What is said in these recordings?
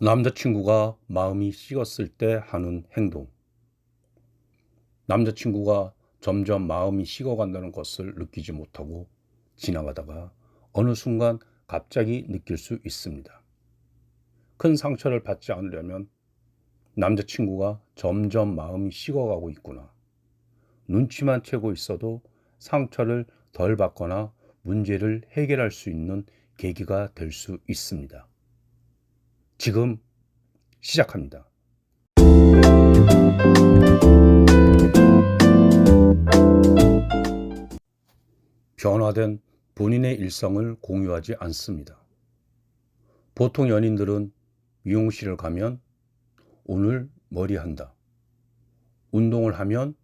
남자친구가 마음이 식었을 때 하는 행동. 남자친구가 점점 마음이 식어간다는 것을 느끼지 못하고 지나가다가 어느 순간 갑자기 느낄 수 있습니다. 큰 상처를 받지 않으려면 남자친구가 점점 마음이 식어가고 있구나. 눈치만 채고 있어도 상처를 덜 받거나 문제를 해결할 수 있는 계기가 될 수 있습니다. 지금 시작합니다. 변화된 본인의 일상을 공유하지 않습니다. 보통 연인들은 미용실을 가면 오늘 머리 한다. 운동을 하면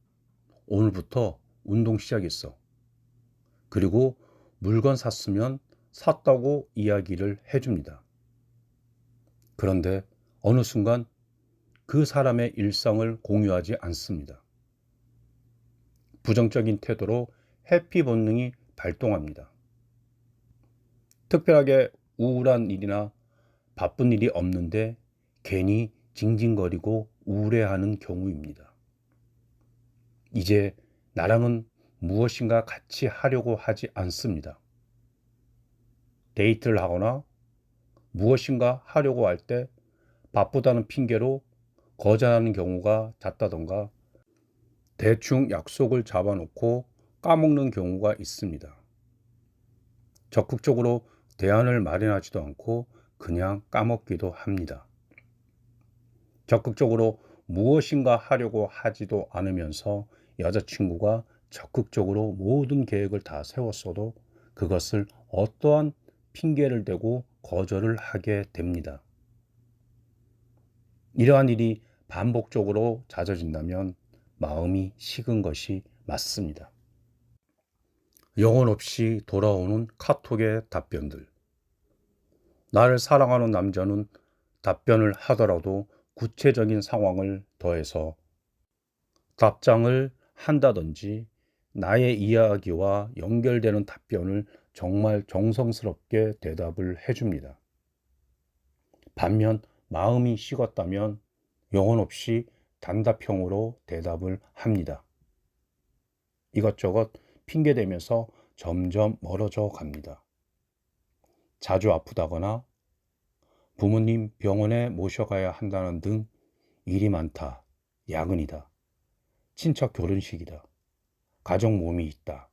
오늘부터 운동 시작했어. 그리고 물건 샀으면 샀다고 이야기를 해줍니다. 그런데 어느 순간 그 사람의 일상을 공유하지 않습니다. 부정적인 태도로 해피 본능이 발동합니다. 특별하게 우울한 일이나 바쁜 일이 없는데 괜히 징징거리고 우울해하는 경우입니다. 이제 나랑은 무엇인가 같이 하려고 하지 않습니다. 데이트를 하거나 무엇인가 하려고 할 때 바쁘다는 핑계로 거절하는 경우가 잦다던가 대충 약속을 잡아놓고 까먹는 경우가 있습니다. 적극적으로 대안을 마련하지도 않고 그냥 까먹기도 합니다. 적극적으로 무엇인가 하려고 하지도 않으면서 여자친구가 적극적으로 모든 계획을 다 세웠어도 그것을 어떠한 핑계를 대고 거절을 하게 됩니다. 이러한 일이 반복적으로 잦아진다면 마음이 식은 것이 맞습니다. 영혼 없이 돌아오는 카톡의 답변들. 나를 사랑하는 남자는 답변을 하더라도 구체적인 상황을 더해서 답장을 한다든지 나의 이야기와 연결되는 답변을 정말 정성스럽게 대답을 해줍니다. 반면 마음이 식었다면 영혼 없이 단답형으로 대답을 합니다. 이것저것 핑계대면서 점점 멀어져 갑니다. 자주 아프다거나 부모님 병원에 모셔가야 한다는 등 일이 많다, 야근이다, 친척 결혼식이다, 가족 모임이 있다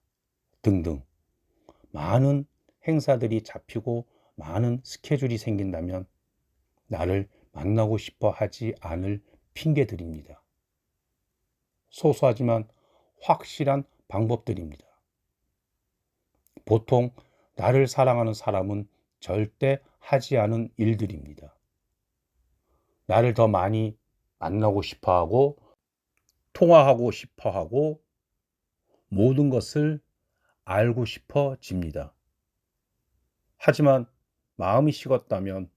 등등 많은 행사들이 잡히고 많은 스케줄이 생긴다면 나를 만나고 싶어 하지 않을 핑계들입니다. 소소하지만 확실한 방법들입니다. 보통 나를 사랑하는 사람은 절대 하지 않은 일들입니다. 나를 더 많이 만나고 싶어 하고, 통화하고 싶어 하고, 모든 것을 알고 싶어집니다. 하지만 마음이 식었다면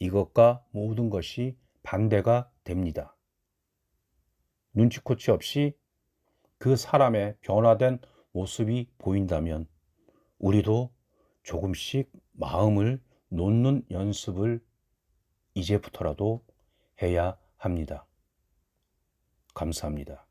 이것과 모든 것이 반대가 됩니다. 눈치코치 없이 그 사람의 변화된 모습이 보인다면 우리도 조금씩 마음을 놓는 연습을 이제부터라도 해야 합니다. 감사합니다.